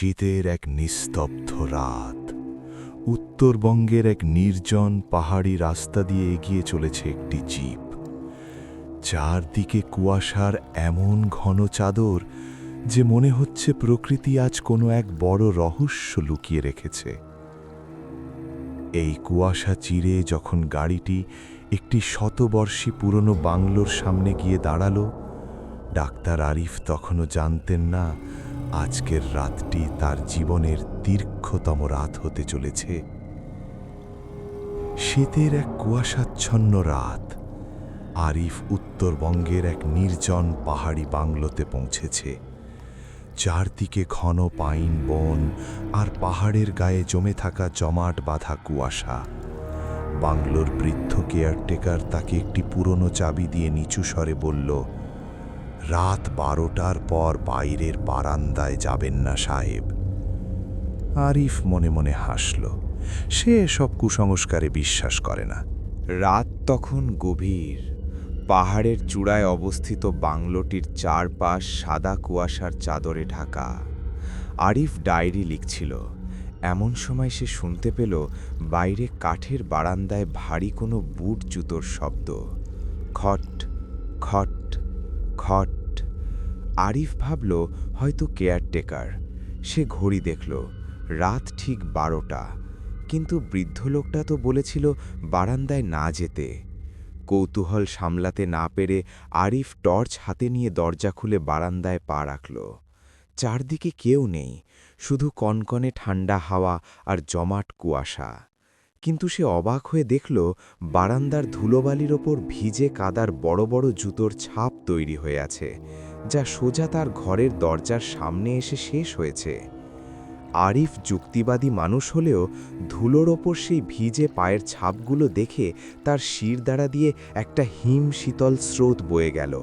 শীতের এক নিস্তব্ধ রাত। উত্তরবঙ্গের এক নির্জন পাহাড়ি রাস্তা দিয়ে এগিয়ে চলেছে একটি জিপ। চারদিকে কুয়াশার এমন ঘন চাদর যে মনে হচ্ছে প্রকৃতি আজ কোনো এক বড় রহস্য লুকিয়ে রেখেছে। এই কুয়াশা চিরে যখন গাড়িটি একটি শতবর্ষী পুরনো বাংলোর সামনে গিয়ে দাঁড়াল, ডাক্তার আরিফ তখনও জানতেন না আজকের রাতটি তার জীবনের দীর্ঘতম রাত হতে চলেছে। শীতের এক কুয়াশাচ্ছন্ন রাত, আরিফ উত্তরবঙ্গের এক নির্জন পাহাড়ি বাংলোতে পৌঁছেছে। চারদিকে ঘন পাইন, বন আর পাহাড়ের গায়ে জমে থাকা জমাট বাঁধা কুয়াশা। বাংলোর বৃদ্ধ কেয়ারটেকার তাকে একটি পুরনো চাবি দিয়ে নিচু স্বরে বলল রাত বারোটার পর বাইরের বারান্দায় যাবেন না সাহেব। আরিফ মনে মনে হাসল। সে সব কুসংস্কারে বিশ্বাস করে না। রাত তখন গভীর। পাহাড়ের চূড়ায় অবস্থিত বাংলোটির চারপাশ সাদা কুয়াশার চাদরে ঢাকা। আরিফ ডায়েরি লিখছিল। এমন সময় সে শুনতে পেল, বাইরে কাঠের বারান্দায় ভারী কোনো বুট জুতোর শব্দ। খট খট খট আরিফ ভাবল, হয়তো কেয়ারটেকার। সে ঘড়ি দেখল, রাত ঠিক বারোটা। কিন্তু বৃদ্ধ লোকটা তো বলেছিল বারান্দায় না যেতে। কৌতূহল সামলাতে না পেরে আরিফ টর্চ হাতে নিয়ে দরজা খুলে বারান্দায় পা রাখল। চারদিকে কেউ নেই, শুধু কনকনে ঠান্ডা হাওয়া আর জমাট কুয়াশা। কিন্তু সে অবাক হয়ে দেখল বারান্দার ধুলোবালির ওপর ভিজে কাদার বড় বড় জুতোর ছাপ তৈরি হয়ে আছে, যা সোজা তার ঘরের দরজার সামনে এসে শেষ হয়েছে। আরিফ যুক্তিবাদী মানুষ হলেও ধুলোর ওপর সেই ভিজে পায়ের ছাপগুলো দেখে তার শির দ্বারা দিয়ে একটা হিম শীতল স্রোত বয়ে গেল।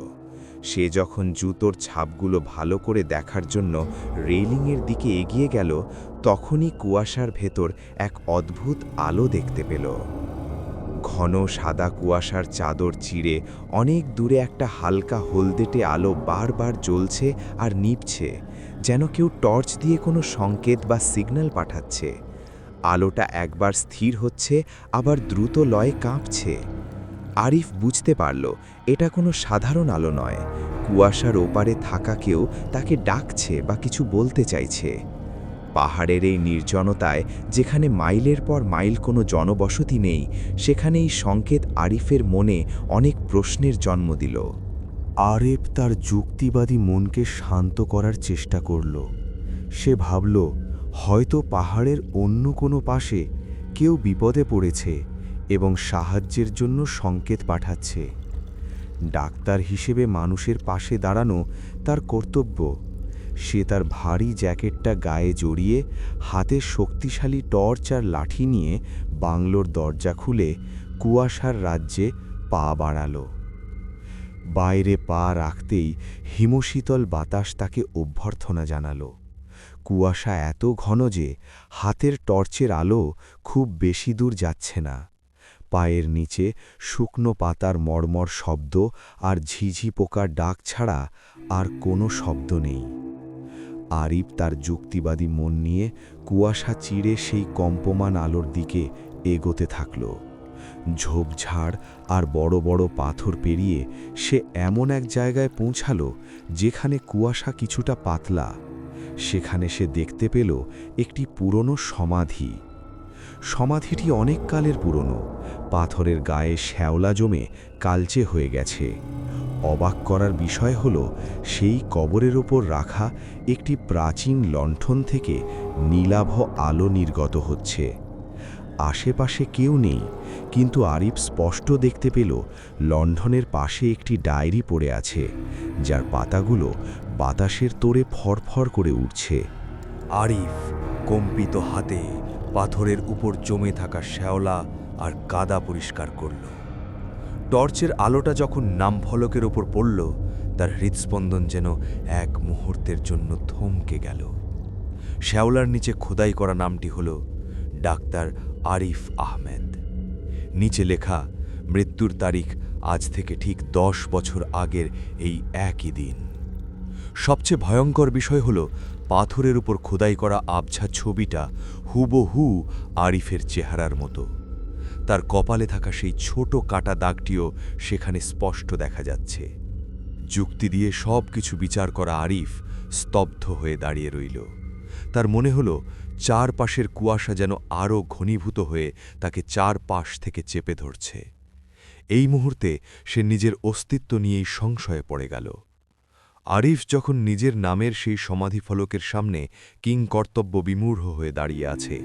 সে যখন জুতোর ছাপগুলো ভালো করে দেখার জন্য রেলিংয়ের দিকে এগিয়ে গেল, তখনই কুয়াশার ভেতর এক অদ্ভুত আলো দেখতে পেল। ঘন সাদা কুয়াশার চাদর চিড়ে অনেক দূরে একটা হালকা হলদেটে আলো বারবার জ্বলছে আর নিভছে, যেন কেউ টর্চ দিয়ে কোনো সংকেত বা সিগন্যাল পাঠাচ্ছে। আলোটা একবার স্থির হচ্ছে, আবার দ্রুত লয়ে কাঁপছে। আরিফ বুঝতে পারল, এটা কোনো সাধারণ আলো নয়। কুয়াশার ওপারে থাকা কেউ তাকে ডাকছে বা কিছু বলতে চাইছে। পাহাড়ের এই নির্জনতায়, যেখানে মাইলের পর মাইল কোনো জনবসতি নেই সেখানে এই সংকেত আরিফের মনে অনেক প্রশ্নের জন্ম দিল। আরেফ তার যুক্তিবাদী মনকে শান্ত করার চেষ্টা করল। সে ভাবল, হয়তো পাহাড়ের অন্য কোনো পাশে কেউ বিপদে পড়েছে। এবং সাহায্যের জন্য সংকেত পাঠাচ্ছে। ডাক্তার হিসেবে মানুষের পাশে দাঁড়ানো তার কর্তব্য। সে তার ভারী জ্যাকেটটা গায়ে জড়িয়ে, হাতে শক্তিশালী টর্চ আর লাঠি নিয়ে বাংলোর দরজা খুলে কুয়াশার রাজ্যে পা বাড়ালো। বাইরে পা রাখতেই হিমশীতল বাতাস তাকে অভ্যর্থনা জানালো। কুয়াশা এত ঘন যে হাতের টর্চের আলো খুব বেশি দূর যাচ্ছে না। পায়ের নিচে শুকনো পাতার মর্মর শব্দ আর ঝিঝি পোকার ডাক ছাড়া আর কোনো শব্দ নেই। আরিফ তার যুক্তিবাদী মন নিয়ে কুয়াশা চিড়ে সেই কম্পমান আলোর দিকে এগোতে থাকল। ঝোপঝাড় আর বড় বড় পাথর পেরিয়ে সে এমন এক জায়গায় পৌঁছালো যেখানে কুয়াশা কিছুটা পাতলা। সেখানে সে দেখতে পেল একটি পুরনো সমাধি। সমাধিটি অনেক কালের পুরনো। পাথরের গায়ে শ্যাওলা জমে কালচে হয়ে গেছে। অবাক করার বিষয় হল, সেই কবরের ওপর রাখা একটি প্রাচীন লণ্ঠন থেকে নীলাভ আলো নির্গত হচ্ছে। আশেপাশে কেউ নেই, কিন্তু আরিফ স্পষ্ট দেখতে পেল, লণ্ঠনের পাশে একটি ডায়েরি পড়ে আছে, যার পাতাগুলো বাতাসের তোড়ে ফরফর করে উঠছে। আরিফ কম্পিত হাতে পাথরের উপর জমে থাকা শ্যাওলা আর কাদা পরিষ্কার করল। টর্চের আলোটা যখন নামফলকের ওপর পড়ল, তার হৃদস্পন্দন যেন এক মুহূর্তের জন্য থমকে গেল। শ্যাওলার নিচে খোদাই করা নামটি হল ডাক্তার আরিফ আহমেদ। নিচে লেখা, মৃত্যুর তারিখ আজ থেকে ঠিক দশ বছর আগের এই একই দিন। সবচেয়ে ভয়ঙ্কর বিষয় হল, পাথরের উপর খোদাই করা আবছা ছবিটা হুবহু আরিফের চেহারার মতো। তার কপালে থাকা সেই ছোট কাটা দাগটিও সেখানে স্পষ্ট দেখা যাচ্ছে। যুক্তি দিয়ে সব কিছু বিচার করা আরিফ স্তব্ধ হয়ে দাঁড়িয়ে রইল। তার মনে হল, চারপাশের কুয়াশা যেন আরও ঘনীভূত হয়ে তাকে চারপাশ থেকে চেপে ধরছে। এই মুহূর্তে সে নিজের অস্তিত্ব নিয়েই সংশয়ে পড়ে গেল। আরিফ যখন নিজের নামের সেই সমাধিফলকের সামনে কিং কর্তব্য বিমূঢ় হয়ে দাঁড়িয়ে আছে,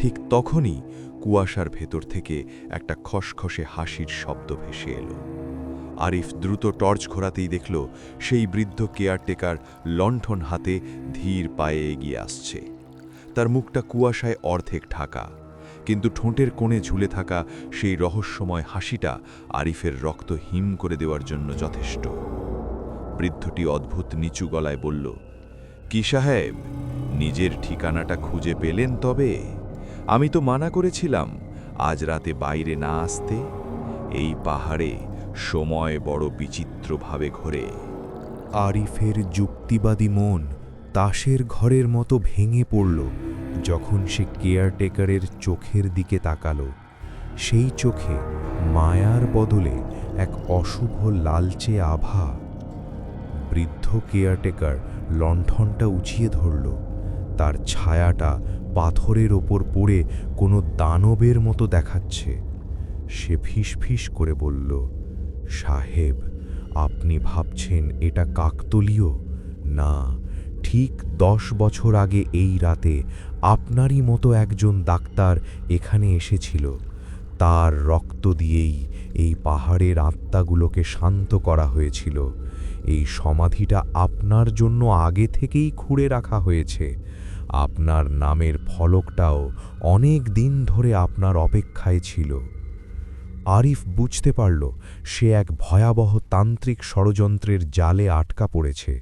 ঠিক তখনই কুয়াশার ভেতর থেকে একটা খসখসে হাসির শব্দ ভেসে এলো। আরিফ দ্রুত টর্চ ঘোরাতেই দেখল সেই বৃদ্ধ কেয়ারটেকার লণ্ঠন হাতে ধীর পায়ে এগিয়ে আসছে। তার মুখটা কুয়াশায় অর্ধেক ঢাকা, কিন্তু ঠোঁটের কোণে ঝুলে থাকা সেই রহস্যময় হাসিটা আরিফের রক্ত হিম করে দেওয়ার জন্য যথেষ্ট। বৃদ্ধটি অদ্ভুত নিচু গলায় বলল, কি সাহেব, নিজের ঠিকানাটা খুঁজে পেলেন তবে? আমি তো মানা করেছিলাম, আজ রাতে বাইরে না আসতে। এই পাহাড়ে সময় বড় বিচিত্রভাবে ঘোরে। আরিফের যুক্তিবাদী মন তাসের ঘরের মতো ভেঙে পড়ল যখন সে কেয়ারটেকারের চোখের দিকে তাকালো। সেই চোখে মায়ার বদলে এক অশুভ লালচে আভা বৃদ্ধ কেয়ারটেকার লণ্ঠনটা উঁচিয়ে ধরল। তার ছায়াটা পাথরের ওপর পড়ে কোনো দানবের মতো দেখাচ্ছে। সে ফিসফিস করে বলল, সাহেব, আপনি ভাবছেন এটা কাকতলীয়? না, ঠিক দশ বছর আগে এই রাতে আপনারই মতো একজন ডাক্তার এখানে এসেছিল। তার রক্ত দিয়েই এই পাহাড়ের আত্মাগুলোকে শান্ত করা হয়েছিল। এই সমাধিটা আপনার জন্য আগে থেকেই খুঁড়ে রাখা হয়েছে। আপনার নামের ফলকটাও অনেক দিন ধরে আপনার অপেক্ষায় ছিল। আরিফ বুঝতে পারল, সে এক ভয়াবহ তান্ত্রিক ষড়যন্ত্রের জালে আটকা পড়েছে।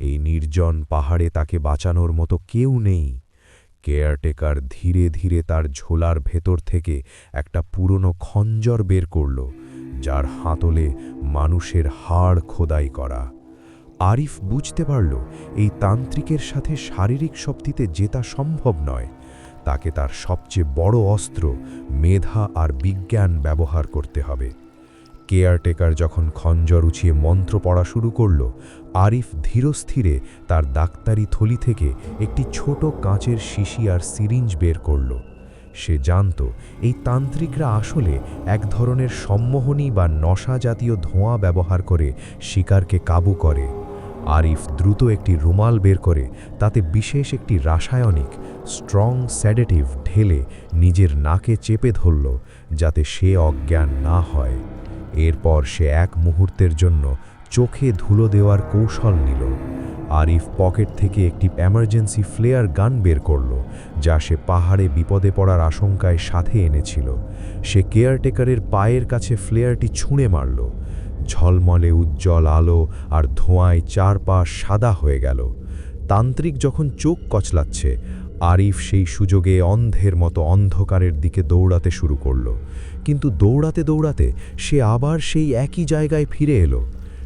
এই নির্জন পাহাড়ে তাকে বাঁচানোর মতো কেউ নেই। কেয়ারটেকার ধীরে ধীরে তার ঝোলার ভেতর থেকে একটা পুরনো খঞ্জর বের করল, যার হাতলে মানুষের হাড় খোদাই করা। আরিফ বুঝতে পারল, এই তান্ত্রিকের সাথে শারীরিক শক্তিতে জেতা সম্ভব নয়। তাকে তার সবচেয়ে বড় অস্ত্র মেধা আর বিজ্ঞান ব্যবহার করতে হবে। কেয়ারটেকার যখন খঞ্জর উছিয়ে মন্ত্র পড়া শুরু করল, আরিফ ধীরস্থিরে তার ডাক্তারি থলি থেকে একটি ছোট কাঁচের শিশি আর সিরিঞ্জ বের করল। সে জানত, এই তান্ত্রিকরা আসলে এক ধরনের সম্মোহনী বা নশা জাতীয় ধোঁয়া ব্যবহার করে শিকারকে কাবু করে। আরিফ দ্রুত একটি রুমাল বের করে, তাতে বিশেষ একটি রাসায়নিক, স্ট্রং স্যাডেটিভ ঢেলে নিজের নাকে চেপে ধরল, যাতে সে অজ্ঞান না হয়। এরপর সে এক মুহূর্তের জন্য চোখে ধুলো দেওয়ার কৌশল নিল। আরিফ পকেট থেকে একটি এমার্জেন্সি ফ্লেয়ার গান বের করল, যা সে পাহাড়ে বিপদে পড়ার আশঙ্কায় সাথে এনেছিল। সে কেয়ারটেকারের পায়ের কাছে ফ্লেয়ারটি ছুঁড়ে মারল। ঝলমলে উজ্জ্বল আলো আর ধোঁয়ায় চারপাশ সাদা হয়ে গেল। তান্ত্রিক যখন চোখ কচলাচ্ছে, আরিফ সেই সুযোগে অন্ধের মতো অন্ধকারের দিকে দৌড়াতে শুরু করল। কিন্তু দৌড়াতে দৌড়াতে সে আবার সেই একই জায়গায় ফিরে এলো।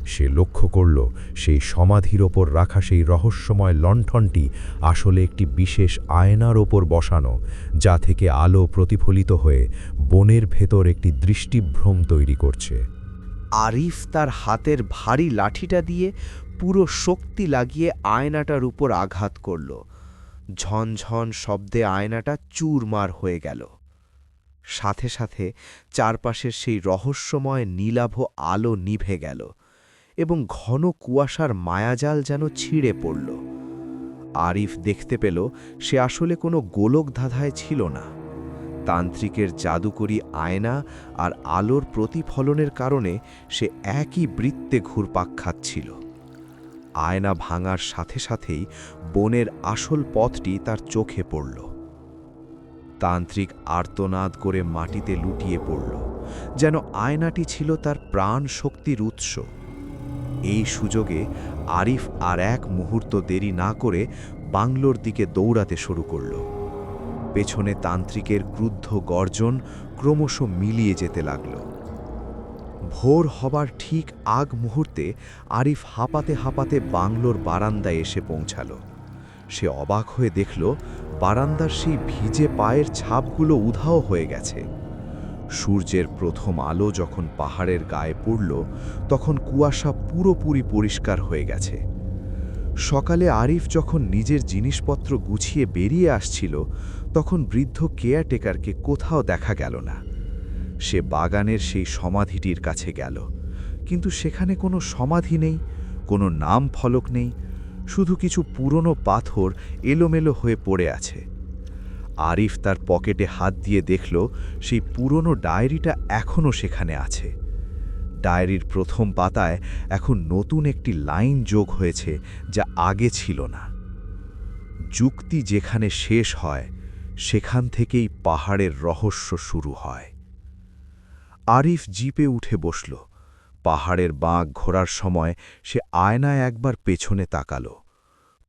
সে লক্ষ্য করল, সেই সমাধির ওপর রাখা সেই রহস্যময় লণ্ঠনটি আসলে একটি বিশেষ আয়নার ওপর বসানো, যা থেকে আলো প্রতিফলিত হয়ে বনের ভেতর একটি দৃষ্টিভ্রম তৈরি করছে। আরিফ তার হাতের ভারী লাঠিটা দিয়ে পুরো শক্তি লাগিয়ে আয়নাটার উপর আঘাত করল। ঝনঝন শব্দে আয়নাটা চুরমার হয়ে গেল। সাথে সাথে চারপাশের সেই রহস্যময় নীলাভ আলো নিভে গেল এবং ঘন কুয়াশার মায়াজাল যেন ছিঁড়ে পড়ল। আরিফ দেখতে পেল সে আসলে কোনো গোলক ধাঁধায় ছিল না। তান্ত্রিকের জাদুকরি আয়না আর আলোর প্রতিফলনের কারণে সে একই বৃত্তে ঘুরপাক খাচ্ছিল। আয়না ভাঙার সাথে সাথেই বনের আসল পথটি তার চোখে পড়ল। তান্ত্রিক আর্তনাদ করে মাটিতে লুটিয়ে পড়ল, যেন আয়নাটি ছিল তার প্রাণ শক্তির উৎস। এই সুযোগে আরিফ আর এক মুহূর্ত দেরি না করে বাংলোর দিকে দৌড়াতে শুরু করল। পেছনে তান্ত্রিকের ক্রুদ্ধ গর্জন ক্রমশ মিলিয়ে যেতে লাগল। ভোর হবার ঠিক আগ মুহূর্তে আরিফ হাঁপাতে হাঁপাতে বাংলোর বারান্দায় এসে পৌঁছাল। সে অবাক হয়ে দেখল বারান্দার সেই ভিজে পায়ের ছাপগুলো উধাও হয়ে গেছে। সূর্যের প্রথম আলো যখন পাহাড়ের গায়ে পড়ল, তখন কুয়াশা পুরোপুরি পরিষ্কার হয়ে গেছে। সকালে আরিফ যখন নিজের জিনিসপত্র গুছিয়ে বেরিয়ে আসছিল, তখন বৃদ্ধ কেয়ারটেকারকে কোথাও দেখা গেল না। সে বাগানের সেই সমাধিটির কাছে গেল। কিন্তু সেখানে কোনো সমাধি নেই, কোনো নাম ফলক নেই শুধু কিছু পুরনো পাথর এলোমেলো হয়ে পড়ে আছে। আরিফ তার পকেটে হাত দিয়ে দেখল, সেই পুরনো ডায়েরিটা এখনও সেখানে আছে। ডায়েরির প্রথম পাতায় এখন নতুন একটি লাইন যোগ হয়েছে যা আগে ছিল না। যুক্তি যেখানে শেষ হয়, সেখান থেকেই পাহাড়ের রহস্য শুরু হয়। আরিফ জিপে উঠে বসল। পাহাড়ের বাঁক ঘোরার সময় সে আয়নায় একবার পেছনে তাকালো।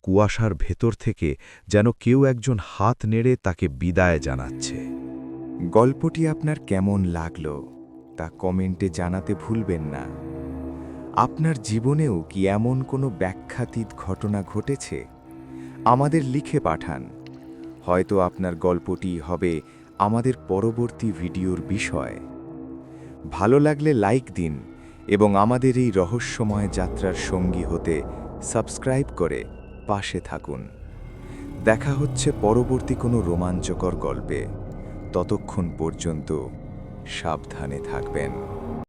কুয়াশার ভেতর থেকে যেন কেউ একজন হাত নেড়ে তাকে বিদায় জানাচ্ছে। গল্পটি আপনার কেমন লাগল তা কমেন্টে জানাতে ভুলবেন না। আপনার জীবনেও কি এমন কোনো ব্যাখ্যাতীত ঘটনা ঘটেছে? আমাদের লিখে পাঠান। হয়তো আপনার গল্পটি হবে আমাদের পরবর্তী ভিডিওর বিষয়। ভালো লাগলে লাইক দিন এবং আমাদের এই রহস্যময় যাত্রার সঙ্গী হতে সাবস্ক্রাইব করে পাশে থাকুন। দেখা হচ্ছে পরবর্তী কোনো রোমাঞ্চকর গল্পে। ততক্ষণ পর্যন্ত সাবধানে থাকবেন।